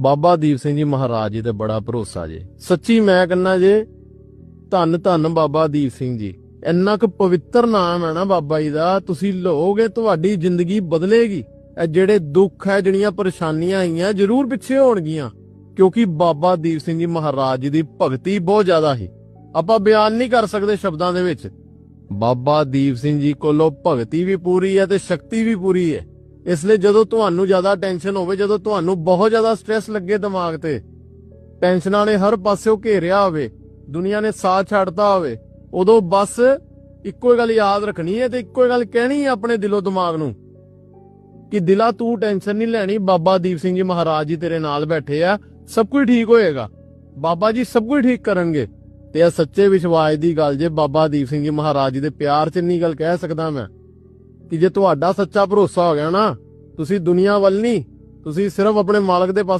ਬਾਬਾ ਦੀਪ ਸਿੰਘ ਜੀ ਮਹਾਰਾਜ ਜੀ ਤੇ ਬੜਾ ਭਰੋਸਾ ਜੇ। ਸੱਚੀ ਮੈਂ ਕਹਿੰਨਾ ਜੇ, ਧੰਨ ਧੰਨ ਬਾਬਾ ਦੀਪ ਸਿੰਘ ਜੀ। ਇੰਨਾ ਕੁ ਪਵਿੱਤਰ ਨਾਮ ਹੈ ਨਾ ਬਾਬਾ ਜੀ ਦਾ, ਤੁਸੀਂ ਲਓਗੇ ਤੁਹਾਡੀ ਜ਼ਿੰਦਗੀ ਬਦਲੇਗੀ। ਇਹ ਜਿਹੜੇ ਦੁੱਖ ਹੈ, ਜਿਹੜੀਆਂ ਪਰੇਸ਼ਾਨੀਆਂ ਆਈਆਂ, ਜ਼ਰੂਰ ਪਿੱਛੇ ਹੋਣਗੀਆਂ। ਕਿਉਂਕਿ ਬਾਬਾ ਦੀਪ ਸਿੰਘ ਜੀ ਮਹਾਰਾਜ ਜੀ ਦੀ ਭਗਤੀ ਬਹੁਤ ਜ਼ਿਆਦਾ ਸੀ। ਆਪਾਂ ਬਿਆਨ ਨਹੀਂ ਕਰ ਸਕਦੇ ਸ਼ਬਦਾਂ ਦੇ ਵਿੱਚ। ਬਾਬਾ ਦੀਪ ਸਿੰਘ ਜੀ ਕੋਲੋਂ ਭਗਤੀ ਵੀ ਪੂਰੀ ਹੈ ਤੇ ਸ਼ਕਤੀ ਵੀ ਪੂਰੀ ਹੈ। ਇਸ ਲਈ ਜਦੋਂ ਤੁਹਾਨੂੰ ਜ਼ਿਆਦਾ ਟੈਨਸ਼ਨ ਹੋਵੇ, ਜਦੋਂ ਤੁਹਾਨੂੰ ਬਹੁਤ ਜ਼ਿਆਦਾ ਸਟ੍ਰੈਸ ਲੱਗੇ ਦਿਮਾਗ ਤੇ ਟੈਨਸ਼ਨਾਂ ਨੇ ਹਰ ਪਾਸਿਓਂ ਘੇਰਿਆ ਹੋਵੇ, ਦੁਨੀਆ ਨੇ ਸਾਥ ਛੱਡਤਾ ਹੋਵੇ, ਉਦੋਂ ਬਸ ਇੱਕੋ ਗੱਲ ਯਾਦ ਰੱਖਣੀ ਹੈ ਤੇ ਇੱਕੋ ਗੱਲ ਕਹਿਣੀ ਹੈ ਆਪਣੇ ਦਿਲੋਂ ਦਿਮਾਗ ਨੂੰ ਕਿ ਦਿਲਾ ਤੂੰ ਟੈਨਸ਼ਨ ਨਹੀਂ ਲੈਣੀ, ਬਾਬਾ ਦੀਪ ਸਿੰਘ ਜੀ ਮਹਾਰਾਜ ਜੀ ਤੇਰੇ ਨਾਲ ਬੈਠੇ ਆ, ਸਭ ਕੁਝ ਠੀਕ ਹੋਏਗਾ। ਬਾਬਾ ਜੀ ਸਭ ਕੁਝ ਠੀਕ ਕਰਨਗੇ। ਤੇ ਇਹ ਸੱਚੇ ਵਿਸ਼ਵਾਸ ਦੀ ਗੱਲ ਜੇ ਬਾਬਾ ਦੀਪ ਸਿੰਘ ਜੀ ਮਹਾਰਾਜ ਜੀ ਦੇ ਪਿਆਰ 'ਚ ਇੰਨੀ ਗੱਲ ਕਹਿ ਸਕਦਾ ਮੈਂ। ਕਿ ਜੇ ਤੁਹਾਡਾ ਸੱਚਾ ਭਰੋਸਾ ਹੋ ਗਿਆ ਨਾ, ਤੁਸੀਂ ਦੁਨੀਆ ਵੱਲ ਨਹੀਂ, ਤੁਸੀਂ ਸਿਰਫ ਆਪਣੇ ਮਾਲਕ ਦੇ ਪਾਸੇ